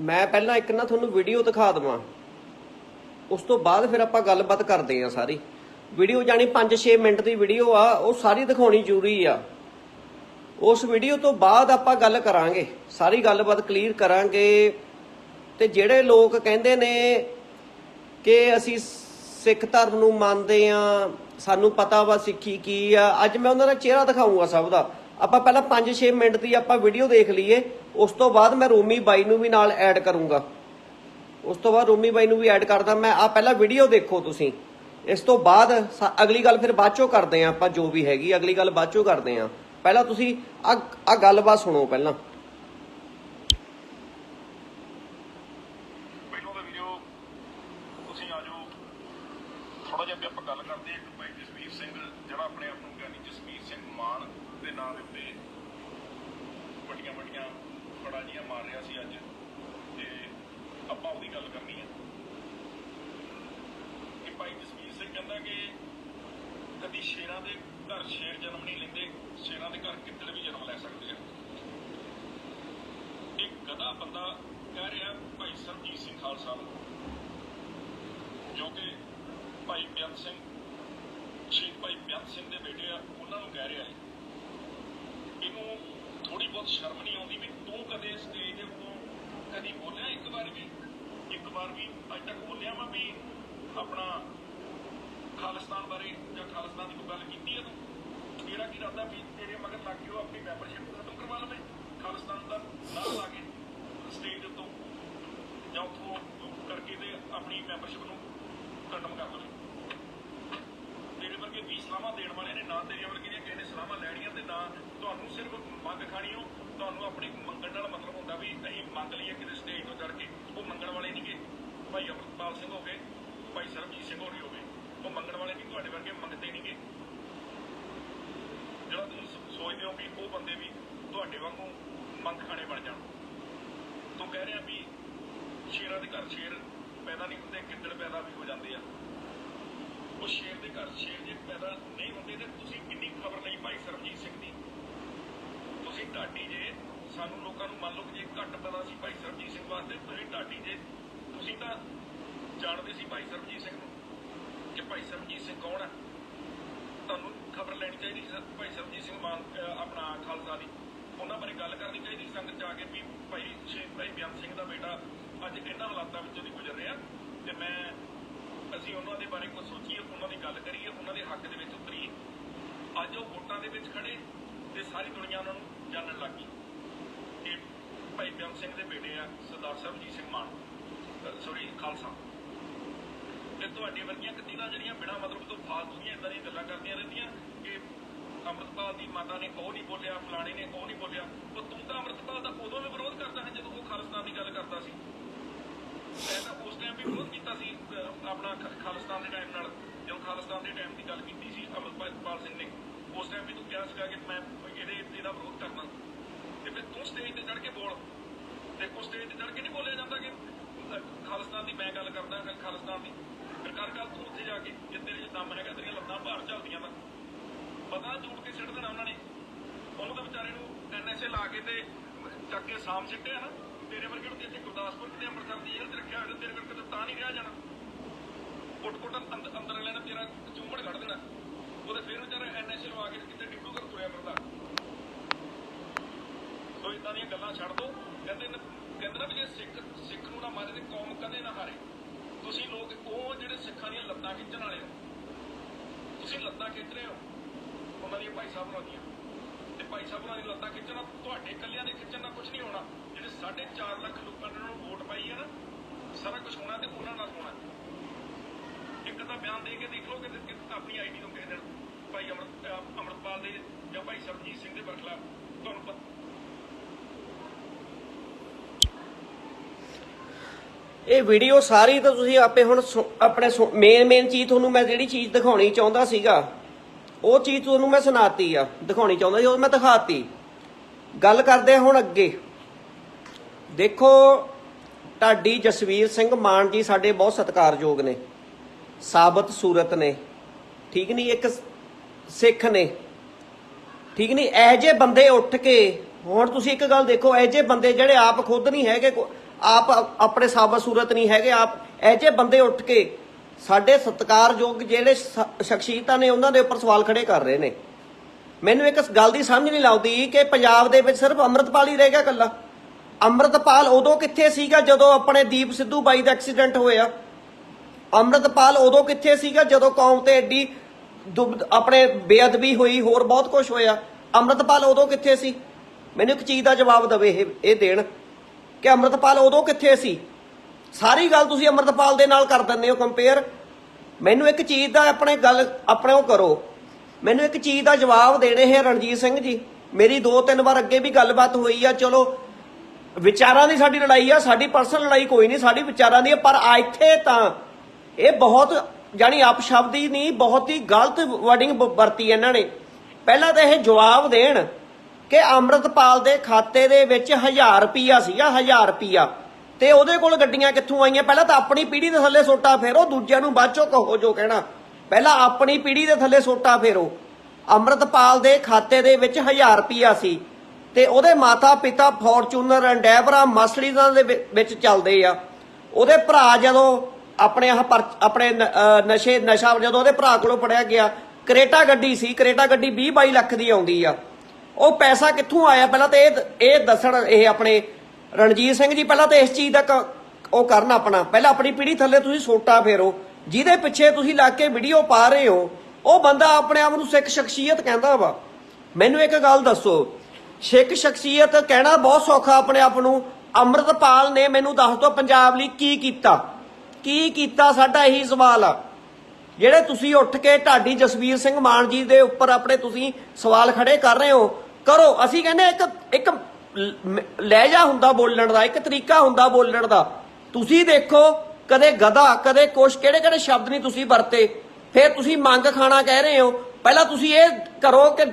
ਮੈਂ ਪਹਿਲਾਂ ਇੱਕ ਨਾ ਤੁਹਾਨੂੰ ਵੀਡੀਓ ਦਿਖਾ ਦਵਾਂ। ਉਸ ਤੋਂ ਬਾਅਦ ਫਿਰ ਆਪਾਂ ਗੱਲਬਾਤ ਕਰਦੇ ਆਂ ਸਾਰੀ। ਵੀਡੀਓ ਜਾਨੀ 5-6 ਮਿੰਟ ਦੀ ਵੀਡੀਓ ਆ, ਉਹ ਸਾਰੀ ਦਿਖਾਉਣੀ ਜ਼ਰੂਰੀ ਆ। ਉਸ ਵੀਡੀਓ ਤੋਂ ਬਾਅਦ ਆਪਾਂ ਗੱਲ ਕਰਾਂਗੇ। ਸਾਰੀ ਗੱਲਬਾਤ ਕਲੀਅਰ ਕਰਾਂਗੇ। ਤੇ ਜਿਹੜੇ ਲੋਕ ਕਹਿੰਦੇ ਨੇ ਕਿ ਅਸੀਂ ਸਿੱਖ ਧਰਮ ਨੂੰ ਮੰਨਦੇ ਆ ਸਾਨੂੰ ਪਤਾ ਵਾ ਸਿੱਖੀ ਕੀ ਆ, ਅੱਜ ਮੈਂ ਉਹਨਾਂ ਦਾ ਚਿਹਰਾ ਦਿਖਾਉਂਗਾ ਸਭ ਦਾ। ਆਪਾਂ ਪਹਿਲਾਂ 5-6 ਮਿੰਟ ਦੀ ਆਪਾਂ ਵੀਡੀਓ ਦੇਖ ਲਈਏ। ਉਸ ਤੋਂ ਬਾਅਦ ਮੈਂ ਰੋਮੀ ਬਾਈ ਨੂੰ ਵੀ ਨਾਲ ਐਡ ਕਰੂੰਗਾ। ਉਸ ਤੋਂ ਬਾਅਦ ਰੋਮੀ ਬਾਈ ਨੂੰ ਵੀ ਐਡ ਕਰਦਾ ਮੈਂ। ਆ ਪਹਿਲਾਂ ਵੀਡੀਓ ਦੇਖੋ ਤੁਸੀਂ। ਇਸ ਤੋਂ ਬਾਅਦ ਅਗਲੀ ਗੱਲ ਫਿਰ ਬਾਅਦ ਚੋਂ ਕਰਦੇ ਆ ਆਪਾਂ ਜੋ ਵੀ ਹੈਗੀ, ਅਗਲੀ ਗੱਲ ਬਾਅਦ ਚੋਂ ਕਰਦੇ ਆ। ਪਹਿਲਾਂ ਤੁਸੀਂ ਆ ਆ ਗੱਲਬਾਤ ਸੁਣੋ ਪਹਿਲਾਂ ਦਾ ਵੀਡੀਓ ਤੁਸੀਂ ਆ ਜਾਓ ਥੋੜਾ ਜਿਹਾ ਵੀ ਆਪਾਂ ਗੱਲ ਕਰਦੇ ਹਾਂ ਇੱਕ ਭਾਈ ਜਸਵੀਰ ਸਿੰਘ ਜਿਹੜਾ ਆਪਣੇ ਆਪ ਨੂੰ ਗਿਆਨੀ ਜਸਵੀਰ ਸਿੰਘ ਮਾਨ ਦੇ ਨਾਂ ਦੇ ਉੱਤੇ ਵੱਡੀਆਂ ਵੱਡੀਆਂ ਫੜਾ ਜੀਆਂ ਮਾਰ ਰਿਹਾ ਸੀ ਅੱਜ ਤੇ ਆਪਾਂ ਉਹਦੀ ਗੱਲ ਕਰਨੀ ਹੈ ਕਿ ਭਾਈ ਜਸਵੀਰ ਸਿੰਘ ਕਹਿੰਦਾ ਕਿ ਕਦੀ ਸ਼ੇਰਾਂ ਦੇ ਘਰ ਸ਼ੇਰ ਜਨਮ ਨਹੀਂ ਲੈਂਦੇ, ਸ਼ੇਰਾਂ ਦੇ ਘਰ ਕਿੱਦੜ ਵੀ ਜਨਮ ਲੈ ਸਕਦੇ ਆ। ਇੱਕ ਗਧਾ ਬੰਦਾ ਕਹਿ ਰਿਹਾ, ਭਾਈ ਸਰਜੀਤ ਸਿੰਘ ਖਾਲਸਾ ਨੂੰ। ਜੋ ਕਿ ਭਾਈ ਬਿਆਨ ਸਿੰਘ, ਸ਼ਹੀਦ ਭਾਈ ਬਿਆਨ ਸਿੰਘ ਦੇ ਬੇਟੇ ਆ, ਉਹਨਾਂ ਨੂੰ ਕਹਿ ਰਿਹਾ ਹੈ। ਇਹਨੂੰ ਥੋੜੀ ਬਹੁਤ ਸ਼ਰਮ ਨਹੀਂ ਆਉਂਦੀ ਵੀ ਤੂੰ ਕਦੇ ਸਟੇਜ ਦੇ ਉੱਤੋਂ ਕਦੀ ਬੋਲਿਆ ਇੱਕ ਵਾਰ ਵੀ? ਇੱਕ ਵਾਰ ਵੀ ਅੱਜ ਤੱਕ ਬੋਲਿਆ ਵਾ ਵੀ ਆਪਣਾ ਖਾਲਿਸਤਾਨ ਬਾਰੇ ਜਾਂ ਖਾਲਿਸਤਾਨ ਦੀ ਕੋਈ ਗੱਲ ਕੀਤੀ ਹੈ ਤੂੰ? ਤੇਰਾ ਕੀ ਇਰਾਦਾ ਵੀ ਤੇਰੇ ਮਗਰ ਲੱਗ ਕੇ ਉਹ ਆਪਣੀ ਮੈਂਬਰਸ਼ਿਪ ਖਤਮ ਕਰਵਾ ਲਵੇ ਖਾਲਿਸਤਾਨ ਦਾ ਨਾਮ ਲਾ ਕੇ ਸਟੇਜ ਉੱਤੋਂ ਜਾਂ ਉੱਥੋਂ ਕਰਕੇ ਤੇ ਆਪਣੀ ਮੈਂਬਰਸ਼ਿਪ ਨੂੰ ਖਤਮ ਕਰ ਲਵੇ ਤੇਰੇ ਵਰਗੇ 20 ਸਲਾਮਾਂ ਦੇਣ ਵਾਲੇ ਨੇ ਨਾ ਤੇਰੇ ਵਰਗੇ ਦੀਆਂ ਕਿਸੇ ਨੇ ਸਲਾਮਾਂ ਲੈਣੀਆਂ ਤੇ ਨਾ ਤੁਹਾਨੂੰ ਸਿਰਫ ਮੰਗ ਖਾਣੀ ਹੋ ਤੁਹਾਨੂੰ ਆਪਣੀ ਮੰਗਣ ਨਾਲ ਮਤਲਬ ਹੁੰਦਾ ਵੀ ਅਸੀਂ ਮੰਗ ਲਈਏ ਕਿਤੇ ਸਟੇਜ ਤੋਂ ਚੜ ਕੇ ਉਹ ਮੰਗਣ ਵਾਲੇ ਨਹੀਂਗੇ ਭਾਈ ਅਮਰਪਾਲ ਸਿੰਘ ਹੋ ਗਏ ਭਾਈ ਸਰਬਜੀਤ ਸਿੰਘ ਹੋਰੀ ਹੋ ਗਏ ਉਹ ਮੰਗਣ ਵਾਲੇ ਨਹੀਂ ਤੁਹਾਡੇ ਵਰਗੇ ਮੰਗਦੇ ਨਹੀਂਗੇ ਜਿਹੜਾ ਤੁਸੀਂ ਸ- ਸੋਚਦੇ ਹੋ ਵੀ ਉਹ ਬੰਦੇ ਵੀ ਤੁਹਾਡੇ ਵਾਂਗੂ ਮੰਗ ਖਾਣੇ ਬਣ ਜਾਣ ਤੂੰ ਕਹਿ ਵੀ ਸ਼ੇਰਾਂ ਦੇ ਘਰ ਸ਼ੇਰ ਪੈਦਾ ਨਹੀਂ ਹੁੰਦੇ, ਗਿੱਦੜ ਪੈਦਾ ਵੀ ਹੋ ਜਾਂਦੇ ਆ। ਉਹ ਸ਼ੇਰ ਦੇ ਘਰ ਸ਼ੇਰ ਜੇ ਪੈਦਾ ਨਹੀਂ ਹੁੰਦੇ ਤੇ ਤੁਸੀਂ ਕਿੰਨੀ ਖਬਰ ਲਈ ਭਾਈ ਸਰਬਜੀਤ ਸਿੰਘ ਦੀ? ਤੁਸੀਂ ਢਾਡੀ ਜੇ, ਸਾਨੂੰ ਲੋਕਾਂ ਨੂੰ ਮੰਨ ਲਓ ਕਿ ਜੇ ਘੱਟ ਪਤਾ ਸੀ ਭਾਈ ਸਰਬਜੀਤ ਸਿੰਘ ਵਾਸਤੇ, ਤੁਸੀਂ ਢਾਡੀ ਜੇ, ਤੁਸੀਂ ਤਾਂ ਜਾਣਦੇ ਸੀ ਭਾਈ ਸਰਬਜੀਤ ਸਿੰਘ ਨੂੰ ਕਿ ਭਾਈ ਸਰਬਜੀਤ ਸਿੰਘ ਕੌਣ ਹੈ ਤੁਹਾਨੂੰ ਖਬਰ ਲੈਣੀ ਚਾਹੀਦੀ ਸੀ ਭਾਈ ਸਰਬਜੀਤ ਸਿੰਘ ਮਾਨ ਆਪਣਾ ਖਾਲਸਾ ਦੀ। ਉਹਨਾਂ ਬਾਰੇ ਗੱਲ ਕਰਨੀ ਚਾਹੀਦੀ ਸੀ ਸੰਗਤ ਜਾ ਕੇ ਵੀ ਭਾਈ ਸ਼ਹੀਦ ਭਾਈ ਬਿਆਨ ਸਿੰਘ ਦਾ ਬੇਟਾ ਅੱਜ ਇਹਨਾਂ ਹਾਲਾਤਾਂ ਵਿੱਚੋਂ ਦੀ ਗੁਜ਼ਰ ਰਿਹਾ ਤੇ ਮੈਂ, ਅਸੀਂ ਉਹਨਾਂ ਦੇ ਬਾਰੇ ਕੁਝ ਸੋਚੀਏ, ਉਹਨਾਂ ਦੀ ਗੱਲ ਕਰੀਏ, ਉਹਨਾਂ ਦੇ ਹੱਕ ਦੇ ਵਿੱਚ ਉਤਰੀਏ। ਅੱਜ ਉਹ ਵੋਟਾਂ ਦੇ ਵਿੱਚ ਖੜੇ ਤੇ ਸਾਰੀ ਦੁਨੀਆ ਉਹਨਾਂ ਨੂੰ ਜਾਣਨ ਲੱਗ ਗਈ ਕਿ ਭਾਈ ਬਿਆਨ ਸਿੰਘ ਦੇ ਬੇਟੇ ਆ ਸਰਦਾਰ ਸਰਬਜੀਤ ਸਿੰਘ ਮਾਨ ਸੌਰੀ ਖਾਲਸਾ। ਤੇ ਤੁਹਾਡੀ ਵਰਗੀਆਂ ਕਤੀਰਾਂ ਜਿਹੜੀਆਂ ਬਿਨਾਂ ਮਤਲਬ ਤੋਂ ਫਾਲਤੂ ਦੀਆਂ ਇਦਾਂ ਦੀਆਂ ਗੱਲਾਂ ਕਰਦੀਆਂ ਰਹਿੰਦੀਆਂ ਕਿ ਅੰਮ੍ਰਿਤਪਾਲ ਦੀ ਮਾਤਾ ਨੇ ਉਹ ਨਹੀਂ ਬੋਲਿਆ, ਫਲਾਣੇ ਨੇ ਉਹ ਨਹੀਂ ਬੋਲਿਆ। ਉਹ ਤੂੰ ਤਾਂ ਅੰਮ੍ਰਿਤਪਾਲ ਦਾ ਉਦੋਂ ਵੀ ਵਿਰੋਧ ਕਰਦਾ ਹੈ ਜਦੋਂ ਉਹ ਖਾਲਿਸਤਾਨ ਦੀ ਗੱਲ ਕਰਦਾ ਸੀ। ਮੈਂ ਤਾਂ ਉਸ ਟਾਈਮ ਵੀ ਵਿਰੋਧ ਕੀਤਾ ਸੀ ਆਪਣਾ ਖਾਲਿਸਤਾਨ ਦੇ ਟਾਈਮ ਨਾਲ, ਜਦੋਂ ਖਾਲਿਸਤਾਨ ਦੇ ਟਾਈਮ ਦੀ ਗੱਲ ਕੀਤੀ ਸੀ ਅੰਮ੍ਰਿਤਪਾਲ ਸਿੰਘ ਨੇ। ਉਸ ਟਾਈਮ ਵੀ ਤੂੰ ਕਿਹਾ ਸੀਗਾ ਕਿ ਮੈਂ ਇਹਦੇ, ਇਹਦਾ ਵਿਰੋਧ ਕਰਨਾ ਤੇ ਫਿਰ ਤੂੰ ਸਟੇਜ ਤੇ ਚੜ ਕੇ ਬੋਲ। ਤੇ ਉਸ ਸਟੇਜ ਤੇ ਚੜ ਕੇ ਨਹੀਂ ਬੋਲਿਆ ਜਾਂਦਾ ਕਿ ਖਾਲਿਸਤਾਨ ਦੀ ਮੈਂ ਗੱਲ ਕਰਦਾ, ਖਾਲਿਸਤਾਨ ਦੀ। ਫਿਰ ਕਰ ਗੱਲ ਤੂੰ ਉੱਥੇ ਜਾ ਕੇ, ਜੇ ਤੇਰੇ 'ਚ ਦਮ ਹੈਗਾ, ਤੇਰੀਆਂ ਲੱਤਾਂ ਬਾਹਰ ਚੱਲਦੀਆਂ ਤਾਂ ਪਤਾ ਝੂਠ ਕੇ ਸਿੱਟ ਦੇਣਾ ਉਹਨਾਂ ਨੇ। ਉਹਨੂੰ ਤਾਂ ਵਿਚਾਰੇ ਨੂੰ ਐਨਐਸਏ ਲਾ ਕੇ ਤੇ ਚੱਕ ਕੇ ਸਾਮ ਸਿੱਟਿਆ ਨਾ। ਤੇਰੇ ਵਰਗੇ ਨੂੰ ਇੱਥੇ ਗੁਰਦਾਸਪੁਰ ਕਿਤੇ ਅੰਮ੍ਰਿਤਸਰ ਦੀ ਜੇਲ੍ਹ 'ਚ ਰੱਖਿਆ ਹੋਇਆ ਤੇਰੇ ਵਰਗੇ ਤਾਂ ਤਾਂ ਨਹੀਂ ਰਿਹਾ ਜਾਣਾ। ਕੁੱਟ ਕੁੱਟ ਅੰਦਰ ਅੰਦਰ ਵਾਲਿਆਂ ਨੇ ਤੇਰਾ ਚੂੰਬੜ ਕੱਢ ਦੇਣਾ। ਉਹਦੇ ਫਿਰ ਵਿਚਾਰਾ ਐਨਐਸਏ ਲਵਾ ਕੇ ਕਿਤੇ ਡਿੱਗੂ ਕਰ ਤੁਰਿਆ ਫਿਰਦਾ। ਸੋ ਇਦਾਂ ਦੀਆਂ ਗੱਲਾਂ ਛੱਡ ਦੋ। ਕਹਿੰਦੇ ਕਹਿੰਦੇ ਨਾ ਵੀ ਜੇ ਸਿੱਖ ਸਿੱਖ ਨੂੰ ਨਾ ਮਾਰੇ ਤੇ ਕੌਮ ਕਦੇ ਨਾ ਹਾਰੇ। ਤੁਸੀਂ ਲੋਕ ਉਹ ਜਿਹੜੇ ਸਿੱਖਾਂ ਦੀਆਂ ਲੱਤਾਂ ਖਿੱਚਣ ਵਾਲੇ ਹੋ, ਤੁਸੀਂ ਲੱਤਾਂ ਖਿੱਚ ਰਹੇ ਹੋ। ਉਹਨਾਂ ਦੀਆਂ ਭਾਈ ਸਾਹਿਬ ਹੋਰਾਂ ਦੀਆਂ ਤੇ ਭਾਈ ਸਾਹਿਬ ਹੋਰਾਂ ਦੀ ਲੱਤਾਂ ਖਿੱਚਣਾ ਤੁਹਾਡੇ ਇਕੱਲਿਆਂ ਦੇ ਖਿੱਚਣ ਨਾਲ ਕੁਝ ਨਹੀਂ ਹੋਣਾ। ਜਿਹੜੇ 4.5 ਲੱਖ ਲੋਕਾਂ ਨੇ ਉਹਨਾਂ ਵੋਟ ਪਾਈ ਹੈ ਨਾ, ਸਾਰਾ ਕੁਝ ਹੋਣਾ ਤੇ ਉਹਨਾਂ ਨਾਲ ਹੋਣਾ। ਇੱਕ ਤਾਂ ਬਿਆਨ ਦੇ ਕੇ ਦੇਖ ਲਓ ਕਿ ਆਪਣੀ ਆਈਡੀ ਤੋਂ ਕਿਸੇ ਦਿਨ ਭਾਈ ਅਮਰਪਾਲ ਦੇ ਜਾਂ ਭਾਈ ਸਰਬਜੀਤ ਸਿੰਘ ਦੇ ਬਰਖਲਾ ਤੁਹਾਨੂੰ ਪਤਾ ਇਹ ਵੀਡੀਓ ਸਾਰੀ ਤਾਂ ਤੁਸੀਂ ਆਪੇ ਹੁਣ ਆਪਣੇ ਮੇਨ ਮੇਨ ਚੀਜ਼ ਤੁਹਾਨੂੰ ਮੈਂ ਜਿਹੜੀ ਚੀਜ਼ ਦਿਖਾਉਣੀ ਚਾਹੁੰਦਾ ਸੀਗਾ। ਉਹ ਚੀਜ਼ ਤੁਹਾਨੂੰ ਮੈਂ ਸੁਣਾਤੀ ਆ, ਦਿਖਾਉਣੀ ਚਾਹੁੰਦਾ ਸੀ, ਉਹ ਮੈਂ ਦਿਖਾਤੀ। ਗੱਲ ਕਰਦੇ ਹਾਂ ਹੁਣ ਅੱਗੇ। ਦੇਖੋ, ਢਾਡੀ ਜਸਵੀਰ ਸਿੰਘ ਮਾਨ ਜੀ ਸਾਡੇ ਬਹੁਤ ਸਤਿਕਾਰਯੋਗ ਨੇ। ਸਾਬਤ ਸੂਰਤ ਨੇ। ਠੀਕ ਨਹੀਂ, ਇੱਕ ਸਿੱਖ ਨੇ। ਠੀਕ ਨਹੀਂ, ਇਹ ਜੇ ਬੰਦੇ ਉੱਠ ਕੇ, ਹੁਣ ਤੁਸੀਂ ਇੱਕ ਗੱਲ ਦੇਖੋ, ਇਹ ਜੇ ਬੰਦੇ ਜਿਹੜੇ ਆਪ ਖੁਦ ਨਹੀਂ ਹੈਗੇ ਆਪ ਆਪਣੇ ਸਾਬਤ ਸੂਰਤ ਨਹੀਂ ਹੈਗੇ, ਆਪ ਇਹ ਜਿਹੇ ਬੰਦੇ ਉੱਠ ਕੇ ਸਾਡੇ ਸਤਿਕਾਰਯੋਗ ਜਿਹੜੇ ਸ- ਸ਼ਖਸੀਅਤਾਂ ਨੇ ਉਹਨਾਂ ਦੇ ਉੱਪਰ ਸਵਾਲ ਖੜੇ ਕਰ ਰਹੇ ਨੇ। ਮੈਨੂੰ ਇੱਕ ਗੱਲ ਦੀ ਸਮਝ ਨਹੀਂ ਲਾਉਂਦੀ ਕਿ ਪੰਜਾਬ ਦੇ ਵਿੱਚ ਸਿਰਫ ਅੰਮ੍ਰਿਤਪਾਲ ਹੀ ਰਹਿ ਗਿਆ ਕੱਲਾ ਅੰਮ੍ਰਿਤਪਾਲ ਉਦੋਂ ਕਿੱਥੇ ਸੀਗਾ ਜਦੋਂ ਆਪਣੇ ਦੀਪ ਸਿੱਧੂ ਬਾਈ ਦਾ ਐਕਸੀਡੈਂਟ ਹੋਇਆ? ਅੰਮ੍ਰਿਤਪਾਲ ਉਦੋਂ ਕਿੱਥੇ ਸੀਗਾ ਜਦੋਂ ਕੌਮ ਤੇ ਐਡੀ ਦੁਬ- ਆਪਣੇ ਬੇਅਦਬੀ ਹੋਈ, ਹੋਰ ਬਹੁਤ ਕੁਝ ਹੋਇਆ? ਅੰਮ੍ਰਿਤਪਾਲ ਉਦੋਂ ਕਿੱਥੇ ਸੀ? ਮੈਨੂੰ ਇੱਕ ਚੀਜ਼ ਦਾ ਜਵਾਬ ਦੇਵੇ ਇਹ ਇਹ ਦੇਣ ਕਿ ਅੰਮ੍ਰਿਤਪਾਲ ਉਦੋਂ ਕਿੱਥੇ ਸੀ? ਸਾਰੀ ਗੱਲ ਤੁਸੀਂ ਅੰਮ੍ਰਿਤਪਾਲ ਦੇ ਨਾਲ ਕਰ ਦਿੰਦੇ ਹੋ ਕੰਪੇਅਰ ਮੈਨੂੰ ਇੱਕ ਚੀਜ਼ ਦਾ ਆਪਣੇ ਗੱਲ, ਆਪਣੇ ਉਹ ਕਰੋ। ਮੈਨੂੰ ਇੱਕ ਚੀਜ਼ ਦਾ ਜਵਾਬ ਦੇਣੇ ਹੈ ਰਣਜੀਤ ਸਿੰਘ ਜੀ। ਮੇਰੀ ਦੋ ਤਿੰਨ ਵਾਰ ਅੱਗੇ ਵੀ ਗੱਲਬਾਤ ਹੋਈ ਆ, ਚਲੋ, ਵਿਚਾਰਾਂ ਦੀ ਸਾਡੀ ਲੜਾਈ ਆ, ਸਾਡੀ ਪਰਸਨਲ ਲੜਾਈ ਕੋਈ ਨਹੀਂ, ਸਾਡੀ ਵਿਚਾਰਾਂ ਦੀ ਪਰ ਇੱਥੇ ਤਾਂ ਇਹ ਬਹੁਤ ਜਾਨੀ ਅਪਸ਼ਬਦ ਨਹੀਂ, ਬਹੁਤ ਹੀ ਗਲਤ ਵਰਡਿੰਗ ਵਰਤੀ ਇਹਨਾਂ ਨੇ। ਪਹਿਲਾਂ ਤਾਂ ਇਹ ਜਵਾਬ ਦੇਣ ਕਿ ਅੰਮ੍ਰਿਤਪਾਲ ਦੇ ਖਾਤੇ ਦੇ ਵਿੱਚ 1000 ਰੁਪਿਆ ਸੀਗਾ 1000 ਰੁਪਿਆ ਤੇ ਉਹਦੇ ਕੋਲ ਗੱਡੀਆਂ ਕਿੱਥੋਂ ਆਈਆਂ? ਪਹਿਲਾਂ ਤਾਂ ਆਪਣੀ ਪੀੜ੍ਹੀ ਦੇ ਥੱਲੇ ਸੋਟਾ ਫੇਰੋ, ਦੂਜਿਆਂ ਨੂੰ ਬਾਅਦ ਚੋਂ ਕਹੋ ਜੋ ਕਹਿਣਾ। ਪਹਿਲਾਂ ਆਪਣੀ ਪੀੜ੍ਹੀ ਦੇ ਥੱਲੇ ਸੋਟਾ ਫੇਰੋ। ਅੰਮ੍ਰਿਤਪਾਲ ਦੇ ਖਾਤੇ ਦੇ ਵਿੱਚ 1000 ਰੁਪਿਆ ਸੀ ਤੇ ਉਹਦੇ ਮਾਤਾ ਪਿਤਾ ਫੋਰਚੂਨਰ ਐਂਡੈਵਰਾ ਮਸਲੀਜ਼ਾਂ ਦੇ ਵਿੱਚ ਚੱਲਦੇ ਆ। ਉਹਦੇ ਭਰਾ ਜਦੋਂ ਆਪਣੇ ਆਹ ਆਪਣੇ ਨਸ਼ੇ, ਨਸ਼ਾ ਜਦੋਂ ਉਹਦੇ ਭਰਾ ਕੋਲੋਂ ਫੜਿਆ ਗਿਆ, ਕਰੇਟਾ ਗੱਡੀ ਸੀ, ਕਰੇਟਾ ਗੱਡੀ 20 22 ਲੱਖ ਦੀ ਆਉਂਦੀ ਆ। ਉਹ ਪੈਸਾ ਕਿੱਥੋਂ ਆਇਆ? ਪਹਿਲਾਂ ਤਾਂ ਇਹ ਇਹ ਦੱਸਣ, ਇਹ ਆਪਣੇ ਰਣਜੀਤ ਸਿੰਘ ਜੀ, ਪਹਿਲਾਂ ਤਾਂ ਇਸ ਚੀਜ਼ ਦਾ ਕ- ਉਹ ਕਰਨ ਆਪਣਾ। ਪਹਿਲਾਂ ਆਪਣੀ ਪੀੜ੍ਹੀ ਥੱਲੇ ਤੁਸੀਂ ਸੋਟਾ ਫੇਰੋ। ਜਿਹਦੇ ਪਿੱਛੇ ਤੁਸੀਂ ਲੱਗ ਕੇ ਵੀਡੀਓ ਪਾ ਰਹੇ ਹੋ, ਉਹ ਬੰਦਾ ਆਪਣੇ ਆਪ ਨੂੰ ਸਿੱਖ ਸ਼ਖਸੀਅਤ ਕਹਿੰਦਾ ਵਾ। ਮੈਨੂੰ ਇੱਕ ਗੱਲ ਦੱਸੋ, ਸਿੱਖ ਸ਼ਖਸੀਅਤ ਕਹਿਣਾ ਬਹੁਤ ਸੌਖਾ ਆਪਣੇ ਆਪ ਨੂੰ। ਅੰਮ੍ਰਿਤਪਾਲ ਨੇ ਮੈਨੂੰ ਦੱਸ ਦਿਓ ਪੰਜਾਬ ਲਈ ਕੀ ਕੀਤਾ। ਕੀ ਕੀਤਾ ਸਾਡਾ ਇਹੀ ਸਵਾਲ ਆ। ਜਿਹੜੇ ਤੁਸੀਂ ਉੱਠ ਕੇ ਢਾਡੀ ਜਸਵੀਰ ਸਿੰਘ ਮਾਨ ਜੀ ਦੇ ਉੱਪਰ ਆਪਣੇ ਤੁਸੀਂ ਸਵਾਲ ਖੜੇ ਕਰ ਰਹੇ ਹੋ, ਕਰੋ। ਅਸੀਂ ਕਹਿੰਦੇ ਇੱਕ ਇੱਕ ਲਹਿਜਾ ਹੁੰਦਾ ਬੋਲਣ ਦਾ, ਇੱਕ ਤਰੀਕਾ ਹੁੰਦਾ ਬੋਲਣ ਦਾ। ਤੁਸੀਂ ਦੇਖੋ, ਕਦੇ ਗਧਾ, ਕਦੇ ਕੁਛ ਕਿਹੜੇ ਕਿਹੜੇ ਸ਼ਬਦ ਨਹੀਂ ਤੁਸੀਂ ਵਰਤੇ। ਫਿਰ ਤੁਸੀਂ ਮੰਗ ਖਾਣਾ ਕਹਿ ਰਹੇ ਹੋ। ਪਹਿਲਾਂ ਤੁਸੀਂ ਇਹ ਕਰੋ ਕਿ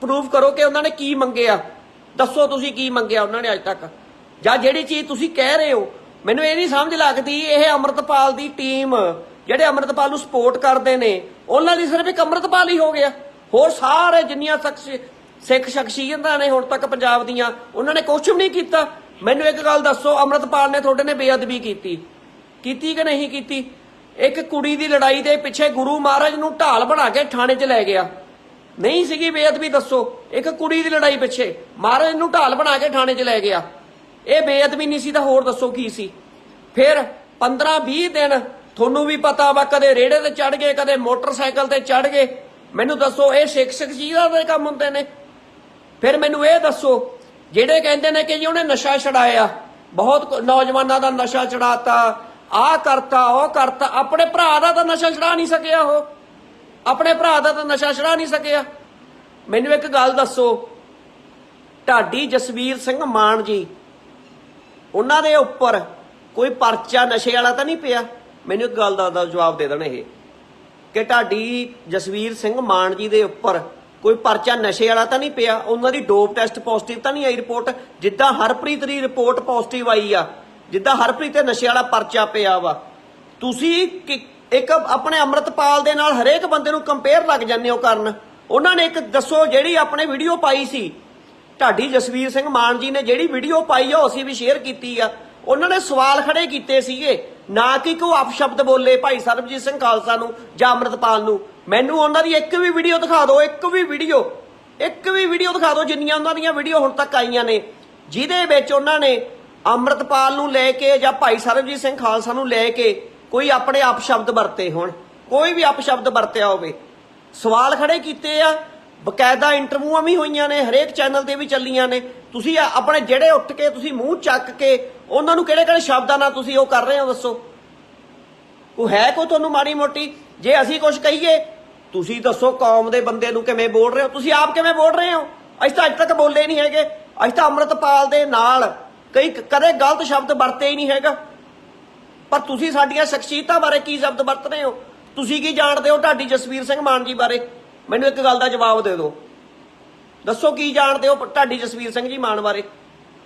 ਪ੍ਰੂਫ ਕਰੋ ਕਿ ਉਹਨਾਂ ਨੇ ਕੀ ਮੰਗਿਆ। ਦੱਸੋ ਤੁਸੀਂ ਕੀ ਮੰਗਿਆ ਉਹਨਾਂ ਨੇ ਅੱਜ ਤੱਕ। ਜਾਂ ਜਿਹੜੀ ਚੀਜ਼ ਤੁਸੀਂ ਕਹਿ ਰਹੇ ਹੋ। ਮੈਨੂੰ ਇਹ ਨਹੀਂ ਸਮਝ ਲੱਗਦੀ, ਇਹ ਅੰਮ੍ਰਿਤਪਾਲ ਦੀ ਟੀਮ ਜਿਹੜੇ ਅੰਮ੍ਰਿਤਪਾਲ ਨੂੰ ਸਪੋਰਟ ਕਰਦੇ ਨੇ, ਉਹਨਾਂ ਦੀ ਸਿਰਫ ਇੱਕ ਅੰਮ੍ਰਿਤਪਾਲ ਹੀ ਹੋ ਗਿਆ। ਹੋਰ ਸਾਰੇ ਜਿੰਨੀਆਂ ਸਿੱਖ ਸ਼ਖਸੀਅਤਾਂ ਨੇ ਹੁਣ ਤੱਕ ਪੰਜਾਬ ਦੀਆਂ ਉਹਨਾਂ ਨੇ ਕੁਝ ਵੀ ਨਹੀਂ ਕੀਤਾ। ਮੈਨੂੰ ਇੱਕ ਗੱਲ ਦੱਸੋ, ਅੰਮ੍ਰਿਤਪਾਲ ਨੇ ਤੁਹਾਡੇ ਨੇ ਬੇਅਦਬੀ ਕੀਤੀ। ਕੀਤੀ ਕਿ ਨਹੀਂ ਕੀਤੀ? ਇੱਕ ਕੁੜੀ ਦੀ ਲੜਾਈ ਦੇ ਪਿੱਛੇ ਗੁਰੂ ਮਹਾਰਾਜ ਨੂੰ ਢਾਲ ਬਣਾ ਕੇ ਥਾਣੇ 'ਚ ਲੈ ਗਿਆ। ਨਹੀਂ ਸੀਗੀ ਬੇਅਦਬੀ, ਦੱਸੋ। ਇੱਕ ਕੁੜੀ ਦੀ ਲੜਾਈ ਪਿੱਛੇ ਮਹਾਰਾਜ ਨੂੰ ਢਾਲ ਬਣਾ ਕੇ ਥਾਣੇ 'ਚ ਲੈ ਗਿਆ। ਇਹ ਬੇਅਦਬੀ ਨਹੀਂ ਸੀ ਤਾਂ ਹੋਰ ਦੱਸੋ ਕੀ ਸੀ? ਫਿਰ 15 20 ਦਿਨ ਤੁਹਾਨੂੰ ਵੀ ਪਤਾ ਵਾ, ਕਦੇ ਰੇੜੇ ਤੇ ਚੜ ਗਏ, ਕਦੇ ਮੋਟਰਸਾਈਕਲ ਤੇ ਚੜ ਗਏ। ਮੈਨੂੰ ਦੱਸੋ, ਇਹ ਸਿੱਖ ਸ਼ਖਸੀਅਤਾਂ ਦੇ ਕੰਮ ਹੁੰਦੇ ਨੇ? ਫਿਰ ਮੈਨੂੰ ਇਹ ਦੱਸੋ, ਜਿਹੜੇ ਕਹਿੰਦੇ ਨੇ ਕਿ ਜੀ ਉਹਨੇ ਨਸ਼ਾ ਛਡਾਇਆ, ਬਹੁਤ ਨੌਜਵਾਨਾਂ ਦਾ ਨਸ਼ਾ ਛਡਾਤਾ, ਆਹ ਕਰਤਾ, ਉਹ ਕਰਤਾ, ਆਪਣੇ ਭਰਾ ਦਾ ਤਾਂ ਨਸ਼ਾ ਛਡਾ ਨਹੀਂ ਸਕਿਆ ਉਹ। ਆਪਣੇ ਭਰਾ ਦਾ ਤਾਂ ਨਸ਼ਾ ਛਡਾ ਨਹੀਂ ਸਕਿਆ। ਮੈਨੂੰ ਇੱਕ ਗੱਲ ਦੱਸੋ, ਢਾਡੀ ਜਸਵੀਰ ਸਿੰਘ ਮਾਨ ਜੀ, ਉਹਨਾਂ ਦੇ ਉੱਪਰ ਕੋਈ ਪਰਚਾ ਨਸ਼ੇ ਵਾਲਾ ਤਾਂ ਨਹੀਂ ਪਿਆ? ਮੈਨੂੰ ਇੱਕ ਗੱਲ ਦਾ ਦਾ ਜਵਾਬ ਦੇ ਦੇਣ ਇਹ, ਕਿ ਢਾਡੀ ਜਸਵੀਰ ਸਿੰਘ ਮਾਨ ਜੀ ਦੇ ਉੱਪਰ ਕੋਈ ਪਰਚਾ ਨਸ਼ੇ ਵਾਲਾ ਤਾਂ ਨਹੀਂ ਪਿਆ, ਉਹਨਾਂ ਦੀ ਡੋਪ ਟੈਸਟ ਪੋਜ਼ਿਟਿਵ ਤਾਂ ਨਹੀਂ ਆਈ ਰਿਪੋਰਟ ਜਿੱਦਾਂ ਹਰਪ੍ਰੀਤ ਦੀ ਰਿਪੋਰਟ ਪੋਜ਼ਿਟਿਵ ਆਈ ਆ, ਜਿੱਦਾਂ ਹਰਪ੍ਰੀਤ ਤੇ ਨਸ਼ੇ ਵਾਲਾ ਪਰਚਾ ਪਿਆ ਵਾ। ਤੁਸੀਂ ਇੱਕ ਆਪਣੇ ਅੰਮ੍ਰਿਤਪਾਲ ਦੇ ਨਾਲ ਹਰੇਕ ਬੰਦੇ ਨੂੰ ਕੰਪੇਅਰ ਲੱਗ ਜਾਂਦੇ ਹੋ ਕਰਨ। ਉਹਨਾਂ ਨੇ ਇੱਕ ਦੱਸੋ ਜਿਹੜੀ ਆਪਣੇ ਵੀਡੀਓ ਪਾਈ ਸੀ। ਢਾਡੀ ਜਸਵੀਰ ਸਿੰਘ ਮਾਨ ਜੀ ਨੇ ਜਿਹੜੀ ਵੀਡੀਓ ਪਾਈ ਆ, ਉਹ ਅਸੀਂ ਵੀ ਸ਼ੇਅਰ ਕੀਤੀ ਆ। ਉਹਨਾਂ ਨੇ ਸਵਾਲ ਖੜੇ ਕੀਤੇ ਸੀਗੇ, ਨਾ ਕਿ ਕੋਈ ਅਪਸ਼ਬਦ ਬੋਲੇ ਭਾਈ ਸਰਬਜੀਤ ਸਿੰਘ ਖਾਲਸਾ ਨੂੰ ਜਾਂ ਅੰਮ੍ਰਿਤਪਾਲ ਨੂੰ। ਮੈਨੂੰ ਉਹਨਾਂ ਦੀ ਇੱਕ ਵੀ ਵੀਡੀਓ ਦਿਖਾ ਦਿਓ, ਇੱਕ ਵੀ ਵੀਡੀਓ ਇੱਕ ਵੀ ਵੀਡੀਓ ਦਿਖਾ ਦਿਓ, ਜਿੰਨੀਆਂ ਉਹਨਾਂ ਦੀਆਂ ਵੀਡੀਓ ਹੁਣ ਤੱਕ ਆਈਆਂ ਨੇ, ਜਿਹਦੇ ਵਿੱਚ ਉਹਨਾਂ ਨੇ ਅੰਮ੍ਰਿਤਪਾਲ ਨੂੰ ਲੈ ਕੇ ਜਾਂ ਭਾਈ ਸਰਬਜੀਤ ਸਿੰਘ ਖਾਲਸਾ ਨੂੰ ਲੈ ਕੇ ਕੋਈ ਆਪਣੇ ਆਪ ਸ਼ਬਦ ਵਰਤੇ ਹੋਣ, ਕੋਈ ਵੀ ਆਪ ਸ਼ਬਦ ਵਰਤਿਆ ਹੋਵੇ। ਸਵਾਲ ਖੜੇ ਕੀਤੇ ਆ, ਬਕਾਇਦਾ ਇੰਟਰਵਿਊਆਂ ਵੀ ਹੋਈਆਂ ਨੇ, ਹਰੇਕ ਚੈਨਲ ਤੇ ਵੀ ਚੱਲੀਆਂ ਨੇ। ਤੁਸੀਂ ਆਪਣੇ ਜਿਹੜੇ ਉੱਠ ਕੇ ਤੁਸੀਂ ਮੂੰਹ ਚੱਕ ਕੇ ਉਹਨਾਂ ਨੂੰ ਕਿਹੜੇ ਕਿਹੜੇ ਸ਼ਬਦਾਂ ਨਾਲ ਤੁਸੀਂ ਉਹ ਕਰ ਰਹੇ ਹੋ ਦੱਸੋ? ਕੋਈ ਹੈ ਕੋਈ ਤੁਹਾਨੂੰ ਮਾੜੀ ਮੋਟੀ? ਜੇ ਅਸੀਂ ਕੁਝ ਕਹੀਏ ਤੁਸੀਂ ਦੱਸੋ ਕੌਮ ਦੇ ਬੰਦੇ ਨੂੰ ਕਿਵੇਂ ਬੋਲ ਰਹੇ ਹੋ? ਤੁਸੀਂ ਆਪ ਕਿਵੇਂ ਬੋਲ ਰਹੇ ਹੋ? ਅਸੀਂ ਤਾਂ ਅੱਜ ਤੱਕ ਬੋਲੇ ਨਹੀਂ ਹੈਗੇ। ਅਸੀਂ ਤਾਂ ਅੰਮ੍ਰਿਤਪਾਲ ਦੇ ਨਾਲ ਕਈ ਕਦੇ ਗਲਤ ਸ਼ਬਦ ਵਰਤੇ ਹੀ ਨਹੀਂ ਹੈਗਾ। ਪਰ ਤੁਸੀਂ ਸਾਡੀਆਂ ਸ਼ਖਸੀਅਤਾਂ ਬਾਰੇ ਕੀ ਸ਼ਬਦ ਵਰਤ ਰਹੇ ਹੋ? ਤੁਸੀਂ ਕੀ ਜਾਣਦੇ ਹੋ ਢਾਡੀ ਜਸਵੀਰ ਸਿੰਘ ਮਾਨ ਜੀ ਬਾਰੇ? ਮੈਨੂੰ ਇੱਕ ਗੱਲ ਦਾ ਜਵਾਬ ਦੇ ਦਿਓ। ਦੱਸੋ ਕੀ ਜਾਣਦੇ ਹੋ ਢਾਡੀ ਜਸਵੀਰ ਸਿੰਘ ਜੀ ਮਾਨ ਬਾਰੇ?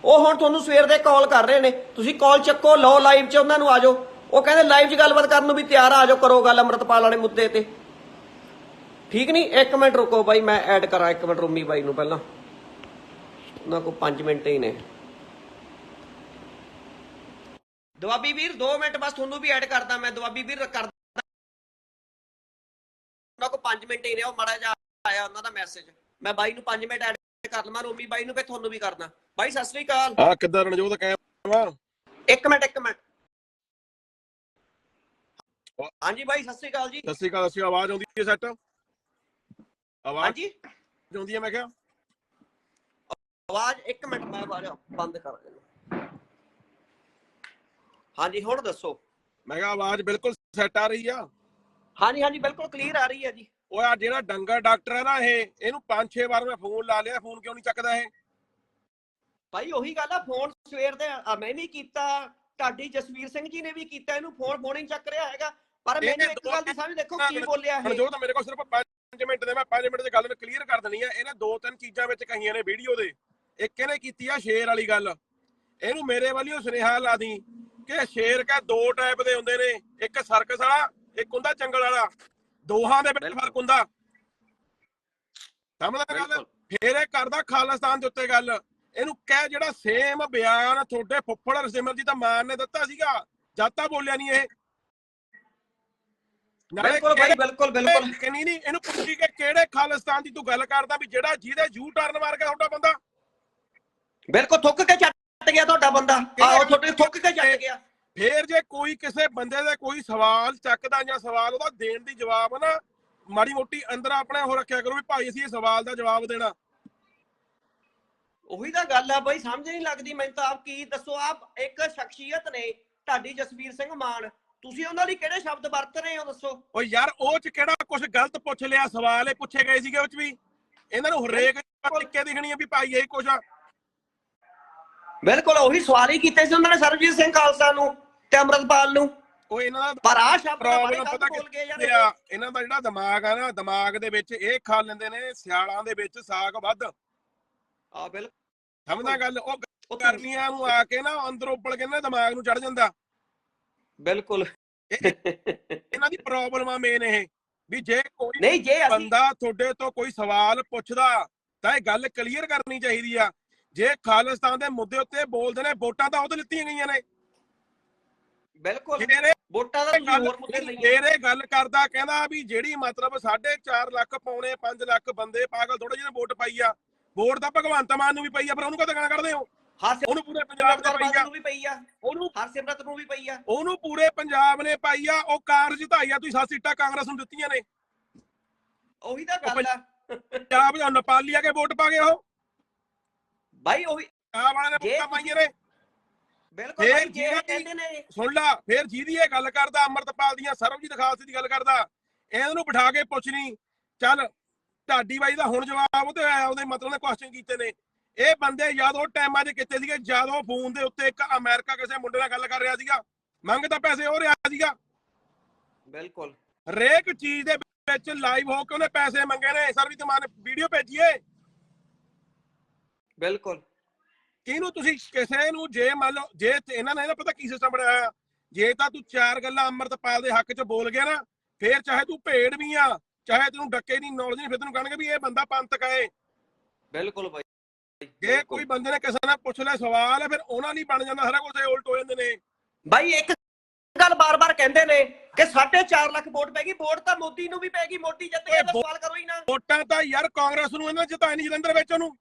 ਉਹ ਹੁਣ ਤੁਹਾਨੂੰ ਸਵੇਰ ਦੇ ਕਾਲ ਕਰ ਰਹੇ ਨੇ। ਤੁਸੀਂ ਕਾਲ ਚੱਕੋ, ਲਓ ਲਾਈਵ 'ਚ ਉਹਨਾਂ ਨੂੰ ਆ ਜਾਓ। ਉਹ ਕਹਿੰਦੇ ਲਾਈਵ 'ਚ ਗੱਲਬਾਤ ਕਰਨ ਨੂੰ ਵੀ ਤਿਆਰ ਆ ਆ ਜਾਓ, ਕਰੋ ਗੱਲ ਅੰਮ੍ਰਿਤਪਾਲ ਵਾਲੇ ਮੁੱਦੇ ਤੇ। ਠੀਕ ਨਹੀਂ? ਇੱਕ ਮਿੰਟ ਰੁਕੋ ਬਾਈ ਮੈਂ ਐਡ ਕਰਾਂ ਇੱਕ ਮਿੰਟ ਰੂਮੀ ਬਾਈ ਨੂੰ ਪਹਿਲਾਂ। ਉਹਨਾਂ ਕੋਲ 5 ਮਿੰਟ ਹੀ ਨੇ। ਦੁਆਬੀ ਵੀਰ 2 ਮਿੰਟ ਬਸ ਤੁਹਾਨੂੰ ਵੀ ਐਡ ਕਰਦਾ ਮੈਂ। ਦੁਆਬੀ ਵੀਰ ਕਰਦਾ। ਉਹਨਾਂ ਕੋ 5 ਮਿੰਟ ਹੀ ਨੇ ਉਹ ਮੜਾ ਜਾ ਆਇਆ ਉਹਨਾਂ ਦਾ ਮੈਸੇਜ ਮੈਂ ਬਾਈ ਨੂੰ 5 ਮਿੰਟ ਐਡ ਕਰ ਲਵਾਂ ਰੋਮੀ ਬਾਈ ਨੂੰ ਫੇ ਤੁਹਾਨੂੰ ਵੀ ਕਰਦਾ। ਬਾਈ ਸਤਿ ਸ੍ਰੀ ਅਕਾਲ। ਹਾਂ ਕਿੱਦਾਂ ਰਣਜੋਤ ਆ? ਇੱਕ ਮਿੰਟ ਇੱਕ ਮਿੰਟ। ਹਾਂਜੀ ਬਾਈ ਸਤਿ ਸ੍ਰੀ ਅਕਾਲ ਜੀ। ਸਤਿ ਸ਼੍ਰੀ ਅਕਾਲ ਅਸੀਂ ਆਵਾਜ਼ ਆਉਂਦੀ ਹੈ ਸੈੱਟ ਆਵਾਜ਼? ਹਾਂਜੀ। ਆਉਂਦੀ ਹੈ ਮੈਂ ਕਿਹਾ। ਆਵਾਜ਼ ਇੱਕ ਮਿੰਟ ਮੈਂ ਬਾਹਰ ਬੰਦ ਕਰ ਦੇਣਾ ਹਾਂਜੀ ਹੁਣ ਦੱਸੋ। ਮੈਂ ਕਿਹਾ ਆਵਾਜ਼ ਬਿਲਕੁਲ ਸੈੱਟ ਆ ਰਹੀ ਆ। ਹਾਂਜੀ ਹਾਂਜੀ ਬਿਲਕੁਲ ਕਲੀਅਰ ਆ ਰਹੀ ਹੈ ਜੀ। ਉਹ ਆ ਜਿਹੜਾ ਡੰਗਰ ਡਾਕਟਰ ਹੈ ਨਾ ਇਹ ਇਹਨੂੰ 5-6 ਵਾਰ ਮੈਂ ਫੋਨ ਲਾ ਲਿਆ ਫੋਨ ਕਿਉਂ ਨਹੀਂ ਚੱਕਦਾ ਇਹ? ਭਾਈ ਉਹੀ ਗੱਲ ਆ ਫੋਨ ਸਵੇਰ ਦੇ ਆ, ਮੈਂ ਵੀ ਕੀਤਾ ਢਾਡੀ ਜਸਵੀਰ ਸਿੰਘ ਜੀ ਨੇ ਵੀ ਕੀਤਾ ਇਹਨੂੰ ਫੋਨ ਫੋਨ ਹੀ ਚੱਕ ਰਿਹਾ ਹੈਗਾ। ਪਰ ਮੈਨੂੰ ਇੱਕ ਗੱਲ ਦੀ ਸਮਝ ਦੇਖੋ ਕੀ ਬੋਲਿਆ ਇਹ। ਰਣਜੋਤ ਮੇਰੇ ਕੋਲ ਸਿਰਫ 5 ਮਿੰਟ ਦੇ ਮੈਂ 5 ਮਿੰਟ ਦੀ ਗੱਲ ਨੂੰ ਕਲੀਅਰ ਕਰ ਦੇਣੀ ਆ ਇਹਨੇ ਦੋ ਤਿੰਨ ਚੀਜ਼ਾਂ ਵਿੱਚ ਕਹੀਆਂ ਨੇ ਵੀਡੀਓ ਦੇ। ਇੱਕ ਇਹਨੇ ਕੀਤੀ ਆ ਸ਼ੇਰ ਵਾਲੀ ਗੱਲ। ਇਹਨੂੰ ਮੇਰੇ ਵੱਲੋਂ ਸੁਨੇਹਾ ਲਾ ਦੀ ਕਿ ਸ਼ੇਰ ਕਾ ਦੋ ਟਾਈਪ ਦੇ ਹੁੰਦੇ ਨੇ ਇੱਕ ਸਰਕਸ ਵਾਲਾ ਇੱਕ ਹੁੰਦਾ ਜੰਗਲ ਵਾਲਾ। ਦੋਹਾਂ ਦੇ ਵਿੱਚ। ਫ਼ਰਕ ਹੁੰਦਾ। ਸਮਝਦਾ ਗੱਲ। ਫੇਰ ਇਹ ਕਰਦਾ ਖਾਲਿਸਤਾਨ ਦੇ ਉੱਤੇ ਗੱਲ। ਇਹਨੂੰ ਕਹਿ ਜਿਹੜਾ ਸੇਮ ਬਿਆਨ ਤੁਹਾਡੇ ਫੁੱਫੜ ਰਸਿਮਰਜੀਤ ਮਾਨ ਨੇ ਦਿੱਤਾ ਸੀਗਾ। ਜਦ ਤਾਂ ਬੋਲਿਆ ਨਹੀਂ ਇਹ। ਬਿਲਕੁਲ ਭਾਈ ਬਿਲਕੁਲ ਬਿਲਕੁਲ। ਕਿ ਨਹੀਂ ਨਹੀਂ ਇਹਨੂੰ ਪੁੱਛੀ ਕਿ ਕਿਹੜੇ ਖਾਲਿਸਤਾਨ ਦੀ ਤੂੰ ਗੱਲ ਕਰਦਾ ਵੀ ਜਿਹੜਾ ਜਿਹਦੇ ਯੂ ਟਰਨ ਮਾਰ ਗਿਆ ਤੁਹਾਡਾ ਬੰਦਾ? ਬਿਲਕੁਲ ਥੁੱਕ ਕੇ ਚੱਟ ਗਿਆ ਤੁਹਾਡਾ ਬੰਦਾ। ਆਹੋ ਤੁਹਾਡੇ ਥੁੱਕ ਕੇ ਚੱਟ ਗਿਆ। ਫੇਰ ਜੇ ਕੋਈ ਕਿਸੇ ਬੰਦੇ ਦੇ ਕੋਈ ਸਵਾਲ ਚੱਕਦਾ ਜਾਂ ਸਵਾਲ ਉਹਦਾ ਦੇਣ ਦੀ ਜਵਾਬ ਨਾ ਮਾੜੀ ਮੋਟੀ ਅੰਦਰ ਆਪਣੇ ਉਹ ਰੱਖਿਆ ਕਰੋ ਵੀ ਭਾਈ ਅਸੀਂ ਇਹ ਸਵਾਲ ਦਾ ਜਵਾਬ ਦੇਣਾ। ਉਹੀ ਤਾਂ ਗੱਲ ਆ ਬਾਈ ਸਮਝ ਨਹੀਂ ਲੱਗਦੀ। ਮੈਨੂੰ ਤਾਂ ਆਪ ਕੀ ਦੱਸੋ ਆਪ ਇੱਕ ਸ਼ਖਸੀਅਤ ਨੇ ਢਾਡੀ ਜਸਵੀਰ ਸਿੰਘ ਮਾਨ। ਤੁਸੀਂ ਉਹਨਾਂ ਲਈ ਕਿਹੜੇ ਸ਼ਬਦ ਵਰਤ ਰਹੇ ਹੋ ਦੱਸੋ? ਓ ਯਾਰ ਉਹ ਚ ਕਿਹੜਾ ਕੁਝ ਗਲਤ ਪੁੱਛ ਲਿਆ ਸਵਾਲ ਇਹ ਪੁੱਛੇ ਗਏ ਸੀਗੇ ਉਹ ਚ ਵੀ। ਇਹਨਾਂ ਨੂੰ ਹਰੇਕ ਤਰੀਕੇ ਦਿਖਣੀ ਆ ਵੀ ਭਾਈ ਇਹ ਆ। ਬਿਲਕੁਲ ਉਹੀ ਸਵਾਲ ਹੀ ਕੀਤੇ ਸੀ ਉਹਨਾਂ ਨੇ ਸਰਬਜੀਤ ਸਿੰਘ ਖਾਲਸਾ ਨੂੰ ਤੇ ਅਮਰਤਪਾਲ ਨੂੰ। ਉਹ ਇਹਨਾਂ ਦਾ ਪਰ ਆ ਸ਼ਬਦ ਗਲਤ ਪਤਾ ਬੋਲ ਗਏ ਯਾਰ। ਇਹਨਾਂ ਦਾ ਜਿਹੜਾ ਦਿਮਾਗ ਆ ਨਾ ਦਿਮਾਗ ਦੇ ਵਿੱਚ ਇਹ ਖਾ ਲੈਂਦੇ ਨੇ ਸਿਆਲਾਂ ਦੇ ਵਿੱਚ ਸਾਗ ਵੱਧ। ਆ ਬਿਲਕੁਲ। ਸਮਝਦਾ ਗੱਲ? ਉਹ ਗਰਮੀਆਂ ਨੂੰ ਆ ਕੇ ਨਾ ਅੰਦਰ ਉੱਪਲ ਕੇ ਨਾ ਦਿਮਾਗ ਨੂੰ ਚੜ ਜਾਂਦਾ। ਬਿਲਕੁਲ। ਇਹਨਾਂ ਦੀ ਪ੍ਰੋਬਲਮ ਮੇਨ ਇਹ ਵੀ ਜੇ ਕੋਈ ਨਹੀਂ ਜੇ ਅਸੀਂ ਬੰਦਾ ਤੁਹਾਡੇ ਤੋਂ ਕੋਈ ਸਵਾਲ ਪੁੱਛਦਾ ਤਾਂ ਇਹ ਗੱਲ ਕਲੀਅਰ ਕਰਨੀ ਚਾਹੀਦੀ ਆ। ਜੇ ਖਾਲਿਸਤਾਨ ਦੇ ਮੁੱਦੇ ਉੱਤੇ ਬੋਲਦੇ ਨੇ ਵੋਟਾਂ ਤਾਂ ਉਹਦੇ ਲਿੱਤੀਆਂ ਗਈਆਂ ਨੇ। ਬਿਲਕੁਲ। ਵੋਟਾਂ ਦਾ ਗੱਲ ਹੋਰ ਮੁੱਦੇ ਫਿਰ ਇਹ ਗੱਲ ਕਰਦਾ ਕਹਿੰਦਾ ਵੀ ਜਿਹੜੀ ਮਤਲਬ 4.5 ਲੱਖ ਪੌਣੇ 5 ਲੱਖ ਬੰਦੇ ਪਾਗਲ ਥੋੜੇ ਜਿਹੇ ਵੋਟ ਪਾਈ ਆ। ਵੋਟ ਤਾਂ ਭਗਵੰਤ ਮਾਨ ਨੂੰ ਵੀ ਪਈ ਆ ਪਰ ਉਹਨੂੰ ਕਦੋਂ ਗਾਣਾ ਕੱਢਦੇ ਹੋ? ਹਰਸਿਮਰਤ ਉਹਨੂੰ ਪੂਰੇ ਪੰਜਾਬ ਦੇ ਪਈ ਆ। ਨੂੰ ਵੀ ਪਈ ਆ। ਉਹਨੂੰ ਹਰਸਿਮਰਤ ਨੂੰ ਵੀ ਪਈ ਆ। ਉਹਨੂੰ ਪੂਰੇ ਪੰਜਾਬ ਨੇ ਪਾਈ ਆ ਉਹ ਕਾਰ ਜਿਤਾਈ ਆ ਤੁਸੀਂ ਸੱਤ ਸੀਟਾਂ ਕਾਂਗਰਸ ਨੂੰ ਦਿੱਤੀਆਂ ਨੇ। ਉਹੀ ਤਾਂ ਗੱਲ ਆ। ਪੰਜਾਬ ਜਾਂ ਨੇਪਾਲੀ ਆ ਕੇ ਵੋਟ ਪਾ ਗਏ ਉਹ? ਭਾਈ ਉਹੀ ਪੰਜਾਬ ਵਾਲਿਆਂ ਨੇ ਜੇ ਵੋਟਾਂ ਪਾਈਆਂ ਨੇ। ਬਿਲਕੁਲ ਫੇਰ ਭਾਈ ਜੇ ਇਹ ਜਿਹੜਾ ਕਹਿੰਦੇ ਨੇ। ਸੁਣ ਲਾ ਫੇਰ ਜਿਹਦੀ ਇਹ ਗੱਲ ਕਰਦਾ ਅਮਰਤਪਾਲ ਦੀਆਂ ਸਰਬਜੀਤ ਖਾਲਸੇ ਦੀ ਗੱਲ ਕਰਦਾ ਇਹਨਾਂ ਨੂੰ ਬਿਠਾ ਕੇ ਪੁੱਛਣੀ ਚੱਲ ਢਾਡੀ ਬਾਈ ਦਾ ਹੁਣ ਜਵਾਬ ਉਹਦੇ ਆਇਆ ਉਹਦੇ ਮਤਲਬ ਨੇ ਕੁਐਸਚਨ ਕੀਤੇ ਨੇ। ਇਹ ਬੰਦੇ ਉਹ ਟਾਈਮਾਂ 'ਚ ਕੀਤੇ ਸੀਗੇ? ਜਦ ਫੋਨ ਦੇ ਉੱਤੇ ਇੱਕ ਅਮਰੀਕਾ ਕਿਸੇ ਮੁੰਡੇ ਨਾਲ ਗੱਲ ਕਰ ਰਿਹਾ ਸੀਗਾ। ਮੰਗਦਾ ਪੈਸੇ ਉਹ ਰਿਹਾ ਸੀਗਾ। ਬਿਲਕੁਲ। ਹਰੇਕ ਚੀਜ਼ ਦੇ ਵਿੱਚ ਲਾਈਵ ਹੋ ਕੇ ਉਹਨੇ ਪੈਸੇ ਮੰਗੇ ਨੇ। ਸਰਬਜੀਤ ਮਾਨ ਨੇ ਵੀਡੀਓ ਭੇਜੀਏ। ਬਿਲਕੁਲ। ਕਿਹਨੂੰ ਤੁਸੀਂ ਕਿਸੇ ਨੂੰ ਜੇ ਮੰਨ ਲਓ ਜੇ ਇਹਨਾਂ ਨੇ ਨਾ ਪਤਾ ਕੀ ਸਿਸਟਮ ਬਣਾਇਆ? ਆ, ਜੇ ਤਾਂ ਤੂੰ ਚਾਰ ਗੱਲਾਂ ਅੰਮ੍ਰਿਤਪਾਲ ਦੇ ਹੱਕ 'ਚ ਬੋਲ ਗਿਆ ਨਾ ਫੇਰ ਚਾਹੇ ਤੂੰ ਭੇੜ ਵੀ ਆ ਚਾਹੇ ਤੈਨੂੰ ਡੱਕੇ ਦੀ ਨੌਲੇਜ ਨਹੀਂ ਫਿਰ ਤੈਨੂੰ ਕਹਿਣਗੇ ਵੀ ਇਹ ਬੰਦਾ ਪੰਥਕ ਹੈ ਬਿਲਕੁਲ ਭਾਈ ਜੇ ਕੋਈ ਬੰਦੇ ਨੇ ਕਿਸੇ ਨਾਲ ਪੁੱਛ ਲਿਆ ਸਵਾਲ ਹੈ ਫਿਰ ਉਹਨਾਂ ਲਈ ਬਣ ਜਾਂਦਾ ਸਾਰਾ ਕੁਝ ਉਲਟ ਹੋ ਜਾਂਦੇ ਨੇ। ਭਾਈ ਇੱਕ ਗੱਲ ਬਾਰ-ਬਾਰ ਕਹਿੰਦੇ ਨੇ ਕਿ 4.5 ਲੱਖ ਵੋਟ ਪੈ ਗਈ ਵੋਟ ਤਾਂ ਮੋਦੀ ਨੂੰ ਵੀ ਪੈ ਗਈ ਮੋਦੀ ਜਿੱਤ ਗਿਆ ਤਾਂ ਸਵਾਲ ਕਰੋ ਹੀ ਨਾ। ਵੋਟਾਂ ਤਾਂ ਯਾਰ ਕਾਂਗਰਸ ਨੂੰ ਇਹਨਾਂ ਜਿਤਾਈ ਨਹੀਂ ਜਲੰਧਰ ਵਿੱਚ ਉਹਨੂੰ।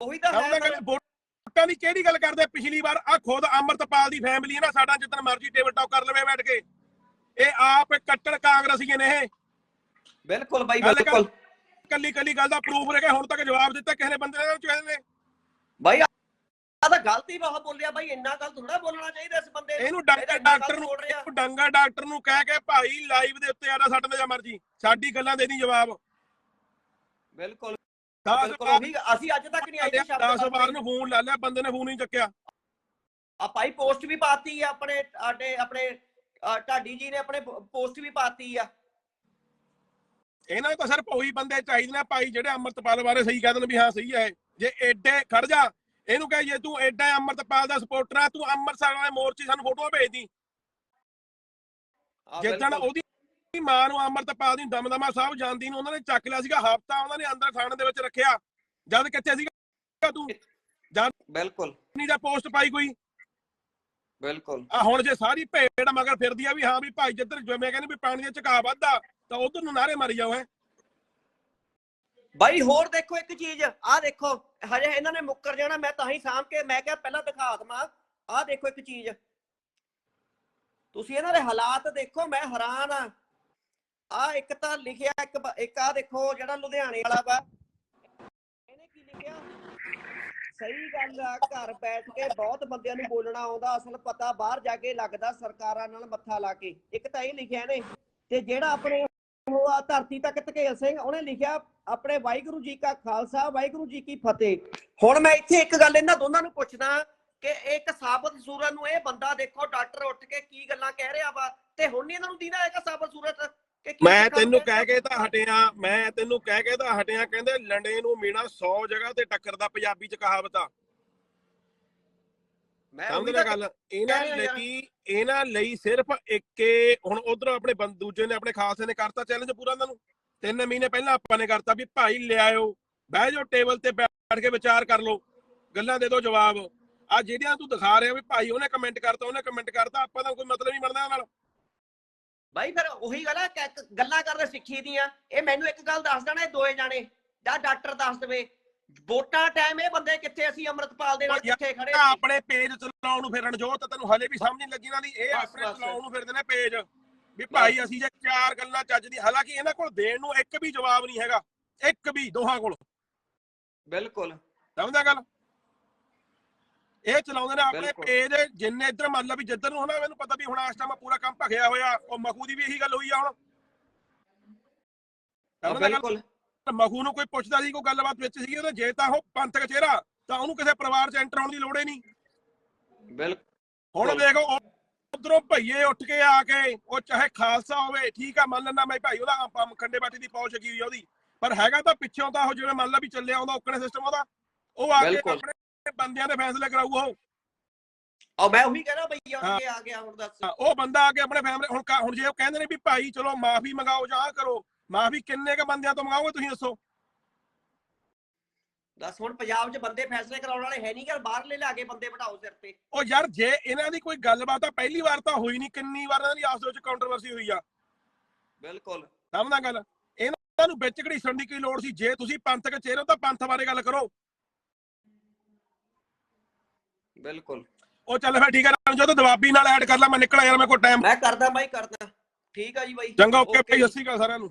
ਉਹੀ ਤਾਂ ਹੈ ਵੋਟਾਂ ਦੀ ਕਿਹੜੀ ਗੱਲ ਕਰਦੇ? ਪਿਛਲੀ ਵਾਰ ਆ ਖੁਦ ਅੰਮ੍ਰਿਤਪਾਲ ਦੀ ਫੈਮਿਲੀ ਹੈ ਨਾ ਸਾਡਾ ਜਿੱਦਣ ਮਰਜ਼ੀ ਟੇਬਲ ਟਾਕ ਕਰ ਲਵੇ ਬੈਠ ਕੇ। ਇਹ ਆਪ ਕੱਟੜ ਕਾਂਗਰਸੀਏ ਨੇ ਇਹ। ਬਿਲਕੁਲ ਕਰ- ਬਿਲਕੁਲ। ਕੱਲੀ ਕੱਲੀ ਗੱਲ ਦਾ ਪ੍ਰੂਫ ਰਹਿ ਗਿਆ ਹੁਣ ਤੱਕ ਜਵਾਬ ਦਿੱਤਾ ਕਿਸੇ ਨੇ ਬੰਦੇ ਨੇ ਚਾਹੀਦੇ ਨੇ ਭਾਈ ਆ ਤਾਂ ਗਲਤੀ ਬਹੁਤ ਬੋਲਿਆ ਭਾਈ ਇੰਨਾ ਗੱਲ ਥੋੜਾ ਬੋਲਣਾ ਚਾਹੀਦਾ ਇਸ ਬੰਦੇ ਨੂੰ। ਇਹਨੂੰ ਡਾਕਟਰ ਡਾਕਟਰ ਨੂੰ ਡੰਗਾ ਡਾਕਟਰ ਨੂੰ ਕਹਿ ਕੇ ਭਾਈ ਲਾਈਵ ਦੇ ਉੱਤੇ ਆਦਾ ਸਾਡੇ ਜਾ ਮਰਜ਼ੀ। ਸਾਡੀ ਗੱਲਾਂ ਦੇ ਦੀ ਜਵਾਬ। ਬਿਲਕੁਲ। 10 ਬਿਲਕੁਲ ਉਹੀ ਅਸੀਂ ਅੱਜ ਤੱਕ ਨਹੀਂ ਇਹ ਸ਼ਬਦ 10 ਵਾਰ ਨੂੰ ਫੋਨ ਲਾ ਲਿਆ ਬੰਦੇ ਨੇ ਫੋਨ ਨਹੀਂ ਚੱਕਿਆ। ਆ ਭਾਈ ਪੋਸਟ ਵੀ ਪਾਤੀ ਆ ਆਪਣੇ ਸਾਡੇ ਆਪਣੇ ਢਾਡੀ ਜੀ ਨੇ ਆਪਣੇ ਪੋਸਟ ਵੀ ਪਾਤੀ ਆ। ਇਹਨਾਂ ਨੂੰ ਤਾਂ ਸਿਰਫ ਉਹੀ ਬੰਦੇ ਚਾਹੀਦੇ ਨੇ ਭਾਈ ਜਿਹੜੇ ਅੰਮ੍ਰਿਤਪਾਲ ਬਾਰੇ ਸਹੀ ਕਹਿ ਦੇਣ ਵੀ ਹਾਂ ਸਹੀ ਹੈ ਜੇ ਐਡੇ ਖੜ ਜਾ ਇਹਨੂੰ ਕਹੇ ਜੇ ਤੂੰ ਐਡਾ ਅੰਮ੍ਰਿਤਪਾਲ ਦਾ ਸਪੋਰਟਰ ਆ ਤੂੰ ਅੰਮ੍ਰਿਤਸਰ ਵਾਲੇ ਮੋਰਚੇ ਸਾਨੂੰ ਫੋਟੋਆਂ ਭੇਜ ਦੀ ਆ, ਜਿੱਦਣ। ਉਹਦੀ ਮਾਂ ਨੂੰ ਅੰਮ੍ਰਿਤਪਾਲ ਦੀ ਦਮਦਮਾ ਸਾਹਿਬ ਜਾਂਦੀ ਨੂੰ ਉਹਨਾਂ ਨੇ ਚੱਕ ਲਿਆ ਸੀਗਾ ਹਫਤਾ ਉਹਨਾਂ ਨੇ ਅੰਦਰ ਥਾਣੇ ਦੇ ਵਿੱਚ ਰੱਖਿਆ। ਜਦ ਕਿੱਥੇ ਸੀਗਾ ਤੂੰ? ਬਿਲਕੁਲ। ਨਹੀਂ ਦਾ ਪੋਸਟ ਪਾਈ ਕੋਈ? ਬਿਲਕੁਲ। ਆ ਹੁਣ ਜੇ ਸਾਰੀ ਭੇਡ ਮਗਰ ਫਿਰਦੀ ਆ ਵੀ ਹਾਂ ਵੀ ਭਾਈ ਜਿੱਧਰ ਜਿਵੇਂ ਕਹਿੰਦੇ ਵੀ ਪਾਣੀ ਦੇ ਝਕਾ ਵੱਧਦਾ ਤਾਂ ਉਧਰ ਨੂੰ ਨਾਰੇ ਮਾਰੀ ਜਾਓ, ਹੈ। ਬਾਈ, ਹੋਰ ਦੇਖੋ ਇੱਕ ਚੀਜ਼। ਆਹ ਦੇਖੋ, ਹਜੇ ਇਹਨਾਂ ਨੇ ਮੁੱਕਰ ਜਾਣਾ, ਮੈਂ ਤਾਂ ਹੀ ਸਾਂਭ ਕੇ, ਮੈਂ ਕਿਹਾ ਪਹਿਲਾਂ ਦਿਖਾ ਦਵਾਂ। ਆਹ ਦੇਖੋ ਇੱਕ ਚੀਜ਼। ਤੁਸੀਂ ਇਹਨਾਂ ਦੇ ਹਾਲਾਤ ਦੇਖੋ, ਮੈਂ ਹੈਰਾਨ ਆ। ਆ ਇੱਕ ਤਾਂ ਲਿਖਿਆ, ਇੱਕ ਇੱਕ ਆ ਦੇਖੋ, ਜਿਹੜਾ ਲੁਧਿਆਣੇ ਵਾਲਾ ਵਾ। ਇਹਨੇ ਕੀ ਲਿਖਿਆ? ਸਹੀ ਗੱਲ ਆ, ਘਰ ਬੈਠ ਕੇ ਬਹੁਤ ਬੰਦਿਆਂ ਨੂੰ ਬੋਲਣਾ ਆਉਂਦਾ, ਅਸਲ ਪਤਾ ਬਾਹਰ ਜਾ ਕੇ ਲੱਗਦਾ ਸਰਕਾਰਾਂ ਨਾਲ ਮੱਥਾ ਲਾ ਕੇ। ਇੱਕ ਤਾਂ ਇਹ ਲਿਖਿਆ ਨੇ, ਤੇ ਜਿਹੜਾ ਆਪਣੇ ਧਰਤੀ ਤੱਕ ਧਕੇਲ ਸਿੰਘ ਉਹਨੇ ਲਿਖਿਆ ਆਪਣੇ ਵਾਹਿਗੁਰੂ ਜੀ ਕਾ ਖਾਲਸਾ ਵਾਹਿਗੁਰੂ ਜੀ ਕੀ ਫਤਿਹ। ਹੁਣ ਮੈਂ ਇੱਥੇ ਇੱਕ ਗੱਲ ਇਹਨਾਂ ਦੋਨਾਂ ਨੂੰ ਪੁੱਛਦਾ ਕਿ ਇੱਕ ਸਾਬਤ ਸੂਰਤ ਨੂੰ ਇਹ ਬੰਦਾ ਦੇਖੋ ਡਾਕਟਰ ਉੱਠ ਕੇ ਕੀ ਗੱਲਾਂ ਕਹਿ ਰਿਹਾ ਵਾ ਤੇ ਹੁਣ ਨਹੀਂ ਇਹਨਾਂ ਨੂੰ ਦੀਦਾ ਹੈਗਾ ਸਾਬਤ ਸੂਰਤ? ਮੈਂ ਤੈਨੂੰ ਕਹਿ ਕਹਿ ਕੇ ਤਾਂ ਹਟਿਆ ਮੈਂ ਤੈਨੂੰ ਕਹਿ ਕੇ ਤਾਂ ਹਟਿਆ ਕਹਿੰਦੇ ਲੰਡੇ ਨੂੰ ਮੀਣਾ 100 ਜਗ੍ਹਾ ਤੇ ਟੱਕਰਦਾ ਪੰਜਾਬੀ ਚ ਕਹਾਵਤ। ਆ ਮੈਂ ਸਮਝ ਲੈ ਗੱਲ ਇਹਨਾਂ ਲਈ ਇਹਨਾਂ ਲਈ ਸਿਰਫ ਇੱਕੇ ਹੁਣ ਉਧਰ ਆਪਣੇ ਦੂਜੇ ਨੇ ਆਪਣੇ ਖਾਲਸੇ ਨੇ ਕਰਤਾ ਚੈਲੰਜ ਪੂਰਾ ਉਹਨਾਂ ਨੂੰ। ਤਿੰਨ ਮਹੀਨੇ ਪਹਿਲਾਂ ਆਪਾਂ ਨੇ ਕਰਤਾ ਵੀ ਭਾਈ ਲਿਆਇਓ ਬਹਿ ਜਾਓ ਟੇਬਲ ਤੇ ਬੈਠ ਕੇ ਵਿਚਾਰ ਕਰ ਲਓ ਗੱਲਾਂ ਦੇ ਦਿਓ ਜਵਾਬ। ਆ ਜਿਹੜੀਆਂ ਤੂੰ ਦਿਖਾ ਰਿਹਾ ਵੀ ਭਾਈ ਉਹਨੇ ਕਮੈਂਟ ਕਰਤਾ ਉਹਨੇ ਕਮੈਂਟ ਕਰਤਾ ਆਪਾਂ ਦਾ ਕੋਈ ਮਤਲਬ ਨਹੀਂ ਬਣਦਾ ਨਾਲ। ਬਾਈ ਫਿਰ ਉਹੀ ਗੱਲ ਆ ਗੱਲਾਂ ਕਰਦੇ ਸਿੱਖੀ ਦੀਆਂ ਇਹ ਮੈਨੂੰ ਇੱਕ ਗੱਲ ਦੱਸ ਦੇਣਾ ਇਹ ਦੋਏ ਜਾਣੇ ਜਾਂ ਡਾਕਟਰ ਦੱਸ ਦੇਵੇ। ਵੋਟਾਂ ਟਾਈਮ ਇਹ ਬੰਦੇ ਕਿੱਥੇ ਅਸੀਂ ਅੰਮ੍ਰਿਤਪਾਲ ਦੇ ਨਾਲ ਕਿੱਥੇ ਖੜੇ ਸੀ? ਆਪਣੇ ਪੇਜ ਚਲਾਉਣ ਨੂੰ ਫਿਰਨ ਜੋ ਤਾਂ ਤੈਨੂੰ ਹਲੇ ਵੀ ਸਮਝ ਨਹੀਂ ਲੱਗੀ ਨਾ ਦੀ ਇਹ ਆਪਣੇ। ਚਲਾਉਣ ਨੂੰ ਫਿਰਦੇ ਨੇ ਪੇਜ ਵੀ ਭਾਈ ਅਸੀਂ ਜੇ ਚਾਰ ਗੱਲਾਂ ਚੱਜ ਦੀ ਹਾਲਾਂਕਿ ਇਹਨਾਂ ਕੋਲ ਦੇਣ ਨੂੰ ਇੱਕ ਵੀ ਜਵਾਬ ਨਹੀਂ ਹੈਗਾ ਇੱਕ ਵੀ ਦੋਹਾਂ ਕੋਲ। ਬਿਲਕੁਲ। ਸਮਝਦਾ ਗੱਲ? ਇਹ ਚਲਾਉਂਦੇ ਨੇ ਆਪਣੇ ਬਿਲਕੁਲ। ਪੇਜ ਜਿੰਨੇ ਇੱਧਰ ਮੰਨ ਲਾ ਵੀ ਜਿੱਧਰ ਨੂੰ ਹਨਾ ਮੈਨੂੰ ਪਤਾ ਵੀ ਹੁਣ ਇਸ ਟਾਈਮ ਪੂਰਾ ਕੰਮ ਭਖਿਆ ਹੋਇਆ ਉਹ ਮਖੂ ਦੀ ਵੀ ਇਹੀ ਗੱਲ ਹੋਈ ਆ ਹੁਣ। ਸਮਝਦਾ ਬਿਲਕੁਲ ਮਖੂ ਨੂੰ ਕੋਈ ਪੁੱਛਦਾ ਸੀ ਕੋਈ ਗੱਲਬਾਤ ਵਿੱਚ ਸੀਗੀ ਉਹਦੇ ਜੇ ਤਾਂ ਉਹ ਪੰਥਕ ਚਿਹਰਾ ਤਾਂ ਉਹਨੂੰ ਕਿਸੇ ਪਰਿਵਾਰ 'ਚ ਐਂਟਰ ਹੋਣ ਦੀ ਲੋੜ ਹੀ ਨਹੀਂ ਬਿਲਕੁਲ ਹੁਣ। ਦੇਖੋ ਉਧਰੋਂ ਭਈਏ ਉੱਠ ਕੇ ਆ ਕੇ ਉਹ ਚਾਹੇ ਖਾਲਸਾ ਹੋਵੇ ਠੀਕ ਆ ਮੰਨ ਲੈਣਾ ਮੈਂ ਭਾਈ ਉਹਦਾ ਆਪਾਂ ਖੰਡੇ ਬਾਟੀ ਦੀ ਪੌਚ ਲੱਗੀ ਹੋਈ ਆ ਉਹਦੀ ਪਰ ਹੈਗਾ ਤਾਂ ਪਿੱਛੋਂ ਤਾਂ ਉਹ ਜਿਵੇਂ ਮੰਨ ਲਾ ਵੀ ਚੱਲਿਆ ਆਉਂਦਾ ਔਕਣੇ ਸਿਸਟਮ ਉਹਦਾ ਉਹ ਆ ਕੇ। ਆਪਣੇ ਬੰਦਿਆਂ ਦੇ ਫੈਸਲੇ ਕਰਾਊ ਉਹ ਆ ਮੈਂ ਉਹੀ ਕਹਿਣਾ ਬਈ ਹਾਂ। ਕੇ ਆ ਗਿਆ ਹੁਣ ਦੱਸ ਉਹ ਬੰਦਾ ਆ ਕੇ ਆਪਣੇ ਫੈਮਿਲੀ ਹੁਣ ਕਾ- ਹੁਣ ਜੇ ਉਹ ਕਹਿੰਦੇ ਨੇ ਵੀ ਭਾਈ ਚਲੋ ਮਾਫੀ ਮੰਗਾਓ ਜਾਂ ਕਰੋ ਮਾਫੀ ਕਿੰਨੇ ਕ ਬੰਦਿਆਂ ਤੋਂ ਮੰਗਾਓਗੇ ਤੁਸੀਂ ਦੱਸੋ? ਦੱਸ ਹੁਣ ਪੰਜਾਬ 'ਚ ਬੰਦੇ ਫੈਸਲੇ ਕਰਾਉਣ ਵਾਲੇ ਹੈ ਨਹੀਂ ਕਿ ਬਾਹਰਲੇ ਲਿਆ ਕੇ ਬੰਦੇ ਬਿਠਾਓ ਸਿਰ ਤੇ। ਉਹ ਯਾਰ ਜੇ ਇਹਨਾਂ ਦੀ ਕੋਈ ਗੱਲਬਾਤ ਆ ਪਹਿਲੀ ਵਾਰ ਤਾਂ ਹੋਈ ਨਹੀਂ ਕਿੰਨੀ ਵਾਰ ਇਹਨਾਂ ਦੀ ਆਪਸ ਵਿੱਚ ਕੰਟਰੋਵਰਸੀ ਹੋਈ ਆ। ਬਿਲਕੁਲ। ਸਮਝਦਾ ਗੱਲ? ਇਹਨਾਂ ਨੂੰ ਵਿੱਚ ਘੜੀਸਣ ਦੀ ਕੀ ਲੋੜ ਸੀ? ਜੇ ਤੁਸੀਂ ਪੰਥਕ ਚਿਹਰੇ ਤਾਂ ਪੰਥ ਬਾਰੇ ਗੱਲ ਕਰੋ। ਬਿਲਕੁਲ। ਉਹ ਚੱਲ ਫਿਰ ਠੀਕ ਹੈ ਰਣਜੋਤ ਦਵਾਬੀ ਨਾਲ ਐਡ ਕਰ ਲਾ ਮੈਂ ਨਿਕਲਾਂ ਯਾਰ ਮੇਰੇ ਕੋਲ ਟਾਈਮ ਮੈਂ ਕਰਦਾ ਬਾਈ ਕਰਦਾ। ਠੀਕ ਆ ਜੀ ਬਾਈ। ਚੰਗਾ ਓਕੇ ਭਾਈ। ਸਤਿ ਸ਼੍ਰੀ ਅਕਾਲ ਸਾਰਿਆਂ ਨੂੰ।